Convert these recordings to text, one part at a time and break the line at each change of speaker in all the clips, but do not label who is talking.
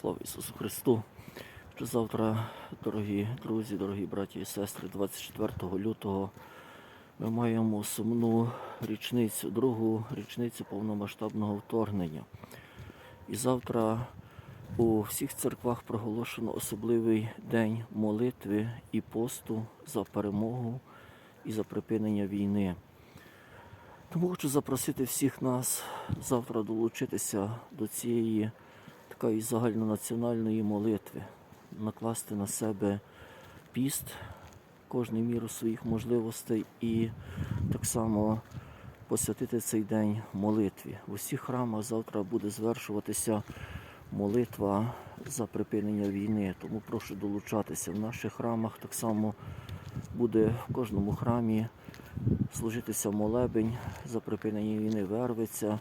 Слава Ісусу Христу! Вже завтра, дорогі друзі, дорогі браті і сестри, 24 лютого ми маємо сумну річницю, другу річницю повномасштабного вторгнення. І завтра у всіх церквах проголошено особливий день молитви і посту за перемогу і за припинення війни. Тому хочу запросити всіх нас завтра долучитися до цієї такої загальнонаціональної молитви, накласти на себе піст, кожний міру своїх можливостей і так само посвятити цей день молитві. В усіх храмах завтра буде звершуватися молитва за припинення війни. Тому прошу долучатися. В наших храмах так само буде в кожному храмі служитися молебень за припинення війни Вервиця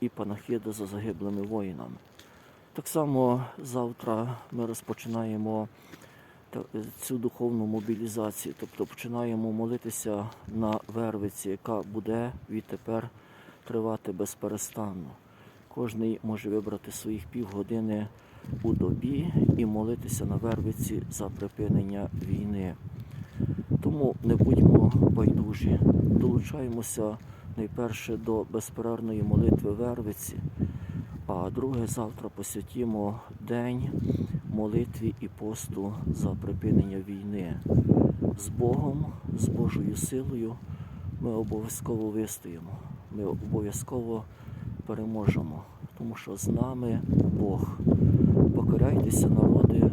і панахида за загиблими воїнами. Так само завтра ми розпочинаємо цю духовну мобілізацію, тобто починаємо молитися на Вервиці, яка буде відтепер тривати безперестанно. Кожний може вибрати своїх півгодини у добі і молитися на Вервиці за припинення війни. Тому не будьмо байдужі, долучаємося найперше до безперервної молитви Вервиці, а друге завтра посвятимо день молитві і посту за припинення війни. З Богом, з Божою силою ми обов'язково вистоїмо. Ми обов'язково переможемо, тому що з нами Бог. Покоряйтеся, народи,